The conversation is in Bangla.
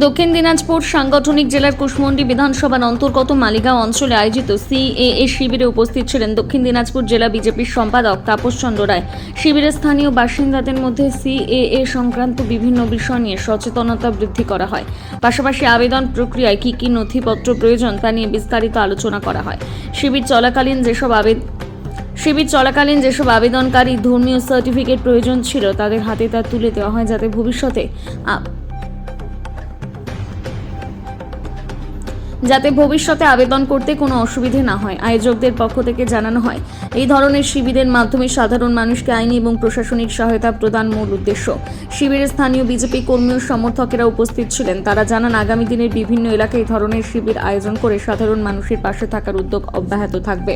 দক্ষিণ দিনাজপুর সাংগঠনিক জেলার কুশমন্ডি বিধানসভার অন্তর্গত মালিগাঁও অঞ্চলে আয়োজিত সিএএ শিবিরে উপস্থিত ছিলেন দক্ষিণ দিনাজপুর জেলা বিজেপির সম্পাদক তাপস চন্দ্র রায়। শিবিরে স্থানীয় বাসিন্দাদের মধ্যে সিএএ সংক্রান্ত বিভিন্ন বিষয় নিয়ে সচেতনতা বৃদ্ধি করা হয়। পাশাপাশি আবেদন প্রক্রিয়ায় কী কী নথিপত্র প্রয়োজন তা নিয়ে বিস্তারিত আলোচনা করা হয়। শিবির চলাকালীন যেসব আবেদন শিবির চলাকালীন যেসব আবেদনকারী ধর্মীয় সার্টিফিকেট প্রয়োজন ছিল তাদের হাতে তা তুলে দেওয়া হয় যাতে ভবিষ্যতে যাতে ভবিষ্যতে আবেদন করতে কোনো অসুবিধে না হয়। আয়োজকদের পক্ষ থেকে জানানো হয়, এই ধরনের শিবিরের মাধ্যমে সাধারণ মানুষকে আইনি এবং প্রশাসনিক সহায়তা প্রদান মূল উদ্দেশ্য। শিবিরের স্থানীয় বিজেপি কর্মী ও সমর্থকেরা উপস্থিত ছিলেন। তারা জানান, আগামী দিনের বিভিন্ন এলাকায় এই ধরনের শিবির আয়োজন করে সাধারণ মানুষের পাশে থাকার উদ্যোগ অব্যাহত থাকবে।